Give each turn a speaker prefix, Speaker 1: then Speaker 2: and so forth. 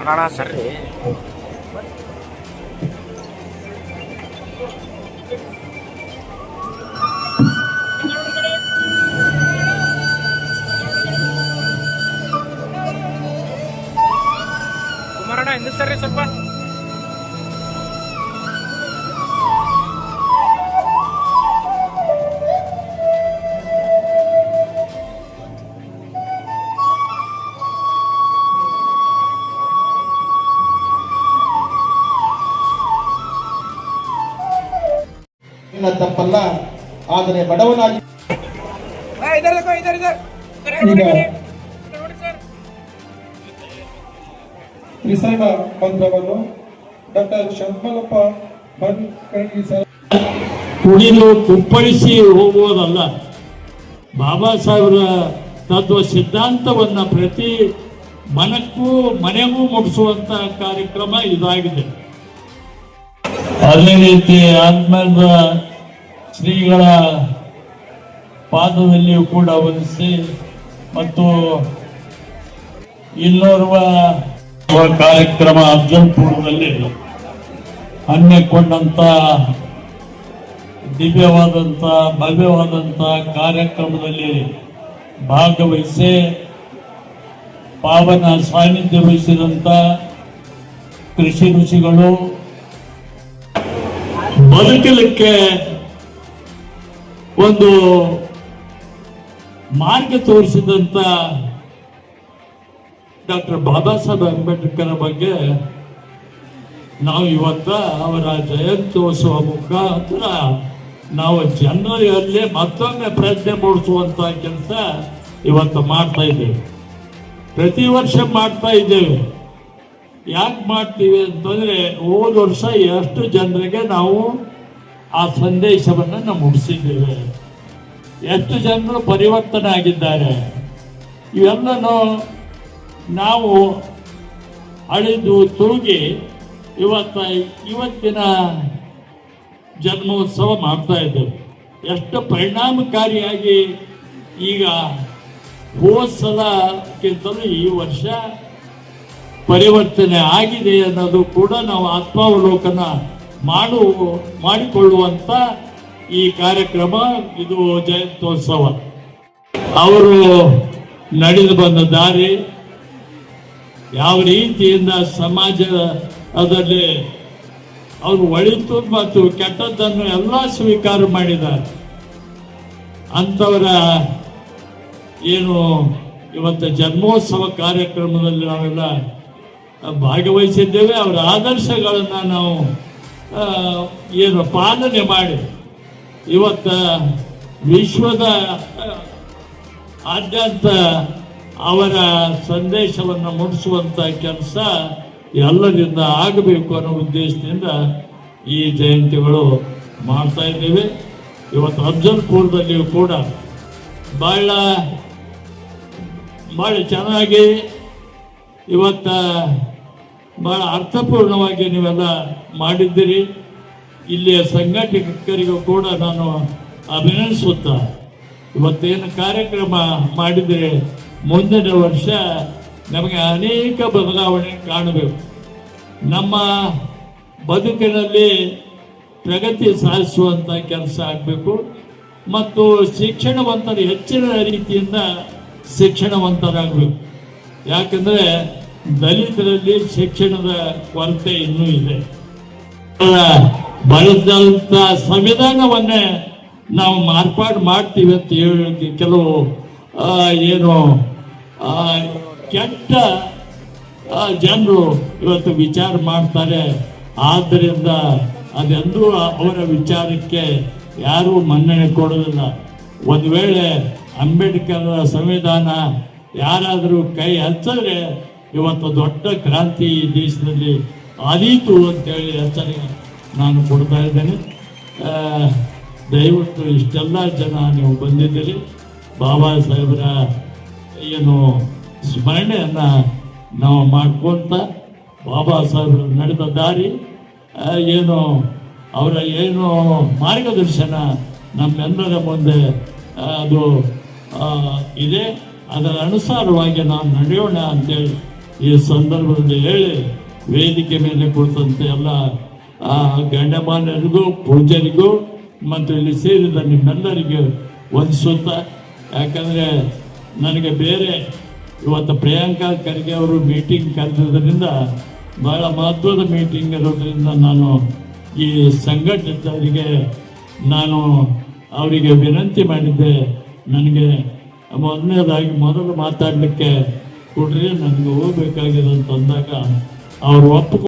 Speaker 1: ಅಣ್ಣ ಸರ್ರಿ
Speaker 2: ತಪ್ಪಲ್ಲ ಆದರೆ ಬಡವನಾಗಿ ತ್ರಿಸರ್ಣ ಮಂತ್ರವನ್ನು ಡಾಕ್ಟರ್ ಶಂಕರಪ್ಪ ಬಂದ್ ಸರ್.
Speaker 3: ಕುಪ್ಪಳಿಸಿ ಹೋಗುವುದಲ್ಲ ಬಾಬಾ ಸಾಹೇಬರ ತತ್ವ ಸಿದ್ಧಾಂತವನ್ನ ಪ್ರತಿ ಮನಕ್ಕೂ ಮನೆಗೂ ಮುಟ್ಟಿಸುವಂತ ಕಾರ್ಯಕ್ರಮ ಇದಾಗಿದೆ. ಅದೇ ರೀತಿ ಆತ್ಮದ ಶ್ರೀಗಳ ಪಾದದಲ್ಲಿಯೂ ಕೂಡ ವಂದಿಸಿ ಮತ್ತು ಇಲ್ಲೋರ್ವ ಕಾರ್ಯಕ್ರಮ ಅಫ್ಜಲ್ಪುರದಲ್ಲಿ ಹಮ್ಮಿಕೊಂಡಂತ ದಿವ್ಯವಾದಂಥ, ಭವ್ಯವಾದಂಥ ಕಾರ್ಯಕ್ರಮದಲ್ಲಿ ಭಾಗವಹಿಸಿ, ಪಾವನ ಸಾನ್ನಿಧ್ಯ ವಹಿಸಿದಂಥ ಕೃಷಿ ಋಷಿಗಳು, ಬದುಕಲಿಕ್ಕೆ ಒಂದು ಮಾರ್ಗ ತೋರಿಸಿದಂತ ಡಾಕ್ಟರ್ ಬಾಬಾ ಸಾಹೇಬ್ ಅಂಬೇಡ್ಕರ್ ಬಗ್ಗೆ ನಾವು ಇವತ್ತ ಅವರ ಜಯಂತ್ಯೋತ್ಸವ ಮುಖಾಂತರ ನಾವು ಜನರಲ್ಲಿ ಮತ್ತೊಮ್ಮೆ ಪ್ರಜ್ಞೆ ಮೂಡಿಸುವಂತ ಕೆಲಸ ಇವತ್ತು ಮಾಡ್ತಾ ಇದ್ದೇವೆ. ಪ್ರತಿ ವರ್ಷ ಮಾಡ್ತಾ ಇದ್ದೇವೆ. ಯಾಕೆ ಮಾಡ್ತೀವಿ ಅಂತಂದ್ರೆ ಹೋದ ವರ್ಷ ಎಷ್ಟು ಜನರಿಗೆ ನಾವು ಆ ಸಂದೇಶವನ್ನು ನಾವು ಮುಗಿಸಿದ್ದೇವೆ. ಎಷ್ಟು ಜನರು ಪರಿವರ್ತನೆ ಆಗಿದ್ದಾರೆ ಇವೆಲ್ಲನೂ ನಾವು ಅಳಿದು ತೂಗಿ ಇವತ್ತ ಇವತ್ತಿನ ಜನ್ಮೋತ್ಸವ ಮಾಡ್ತಾ ಇದ್ದೇವೆ. ಎಷ್ಟು ಪರಿಣಾಮಕಾರಿಯಾಗಿ ಈಗ ಹೋದ ಸಲಕ್ಕಿಂತಲೂ ಈ ವರ್ಷ ಪರಿವರ್ತನೆ ಆಗಿದೆ ಅನ್ನೋದು ಕೂಡ ನಾವು ಆತ್ಮಾವಲೋಕನ ಮಾಡು, ಮಾಡಿಕೊಳ್ಳುವಂತ ಈ ಕಾರ್ಯಕ್ರಮ ಇದು ಜಯಂತ್ಯೋತ್ಸವ. ಅವರು ನಡೆದು ಬಂದ ದಾರಿ ಯಾವ ರೀತಿಯಿಂದ ಸಮಾಜದಲ್ಲಿ ಅವರು ಒಳಿತು ಮತ್ತು ಕೆಟ್ಟದ್ದನ್ನು ಎಲ್ಲ ಸ್ವೀಕಾರ ಮಾಡಿದ್ದಾರೆ. ಅಂಥವರ ಏನು ಇವತ್ತು ಜನ್ಮೋತ್ಸವ ಕಾರ್ಯಕ್ರಮದಲ್ಲಿ ನಾವೆಲ್ಲ ಭಾಗವಹಿಸಿದ್ದೇವೆ. ಅವರ ಆದರ್ಶಗಳನ್ನು ನಾವು ಏನು ಪಾಲನೆ ಮಾಡಿ. ಇವತ್ತು ವಿಶ್ವದ ಆದ್ಯಂತ ಅವರ ಸಂದೇಶವನ್ನು ಮುಡಿಸುವಂತ ಕೆಲಸ ಎಲ್ಲರಿಂದ ಆಗಬೇಕು ಅನ್ನೋ ಉದ್ದೇಶದಿಂದ ಈ ಜಯಂತಿಗಳು ಮಾಡ್ತಾ ಇದ್ದೇವೆ. ಇವತ್ತು ಅಫ್ಜಲ್ಪುರದಲ್ಲಿಯೂ ಕೂಡ ಬಹಳ ಬಹಳ ಚೆನ್ನಾಗಿ ಇವತ್ತ ಬಹಳ ಅರ್ಥಪೂರ್ಣವಾಗಿ ನೀವೆಲ್ಲ ಮಾಡಿದ್ದೀರಿ. ಇಲ್ಲಿಯ ಸಂಘಟಕರಿಗೂ ಕೂಡ ನಾನು ಅಭಿನಂದಿಸುತ್ತಾ, ಇವತ್ತೇನು ಕಾರ್ಯಕ್ರಮ ಮಾಡಿದರೆ ಮುಂದಿನ ವರ್ಷ ನಮಗೆ ಅನೇಕ ಬದಲಾವಣೆ ಕಾಣಬೇಕು. ನಮ್ಮ ಬದುಕಿನಲ್ಲಿ ಪ್ರಗತಿ ಸಾಧಿಸುವಂಥ ಕೆಲಸ ಆಗಬೇಕು. ಮತ್ತು ಶಿಕ್ಷಣವಂತರು ಹೆಚ್ಚಿನ ರೀತಿಯಿಂದ ಶಿಕ್ಷಣವಂತರಾಗಬೇಕು. ಯಾಕಂದರೆ ದಲಿತರಲ್ಲಿ ಶಿಕ್ಷಣದ ಕೊರತೆ ಇನ್ನೂ ಇದೆ. ಬಳಸಿದಂಥ ಸಂವಿಧಾನವನ್ನೇ ನಾವು ಮಾರ್ಪಾಡು ಮಾಡ್ತೀವಿ ಅಂತ ಹೇಳಿ ಕೆಲವು ಏನು ಕೆಟ್ಟ ಜನರು ಇವತ್ತು ವಿಚಾರ ಮಾಡ್ತಾರೆ. ಆದ್ದರಿಂದ ಅದೆಂದೂ ಅವರ ವಿಚಾರಕ್ಕೆ ಯಾರೂ ಮನ್ನಣೆ ಕೊಡೋದಿಲ್ಲ ಒಂದು ವೇಳೆ ಅಂಬೇಡ್ಕರ್ ಸಂವಿಧಾನ ಯಾರಾದರೂ ಕೈ ಹಚ್ಚಿದ್ರೆ ಇವತ್ತು ದೊಡ್ಡ ಕ್ರಾಂತಿ ಈ ದೇಶದಲ್ಲಿ ಆದೀತು ಅಂತೇಳಿ ಎಚ್ಚರಿಕೆ ನಾನು ಕೊಡ್ತಾ ಇದ್ದೇನೆ. ದಯವಿಟ್ಟು ಇಷ್ಟೆಲ್ಲ ಜನ ನೀವು ಬಂದಿದ್ದೀರಿ. ಬಾಬಾ ಸಾಹೇಬರ ಏನು ಸ್ಮರಣೆಯನ್ನು ನಾವು ಮಾಡ್ಕೊತ ಬಾಬಾ ಸಾಹೇಬರು ನಡೆದ ದಾರಿ ಏನು ಅವರ ಏನು ಮಾರ್ಗದರ್ಶನ ನಮ್ಮೆಲ್ಲರ ಮುಂದೆ ಅದು ಇದೆ. ಅದರ ಅನುಸಾರವಾಗಿ ನಾವು ನಡೆಯೋಣ ಅಂತೇಳಿ ಈ ಸಂದರ್ಭದಲ್ಲಿ ಹೇಳಿ ವೇದಿಕೆ ಮೇಲೆ ಕುಳಿತಂತೆ ಎಲ್ಲ ಆ, ಗಣ್ಯಮಾನ್ಯರಿಗೂ ಪೂಜರಿಗೂ ಮತ್ತು ಇಲ್ಲಿ ಸೇರಿದ ನಿಮ್ಮೆಲ್ಲರಿಗೂ ವಂದಿಸುತ್ತಾ. ಯಾಕಂದರೆ ನನಗೆ ಬೇರೆ ಇವತ್ತು ಪ್ರಿಯಾಂಕಾ ಖರ್ಗೆ ಅವರು ಮೀಟಿಂಗ್ ಕರೆದಿದ್ದರಿಂದ ಬಹಳ ಮಹತ್ವದ ಮೀಟಿಂಗ್ ಇರೋದ್ರಿಂದ ನಾನು ಈ ಸಂಘಟಿತರಿಗೆ ನಾನು ಅವರಿಗೆ ವಿನಂತಿ ಮಾಡಿದ್ದೆ. ನನಗೆ ಮೊದಲನೇದಾಗಿ ಮೊದಲು ಮಾತಾಡಲಿಕ್ಕೆ ಕೊಡ್ರಿ ನನಗೆ ಹೋಗ್ಬೇಕಾಗಿದೆ ಅಂತ ಅಂದಾಗ ಅವರು ಒಪ್ಪಿಕೊಂಡು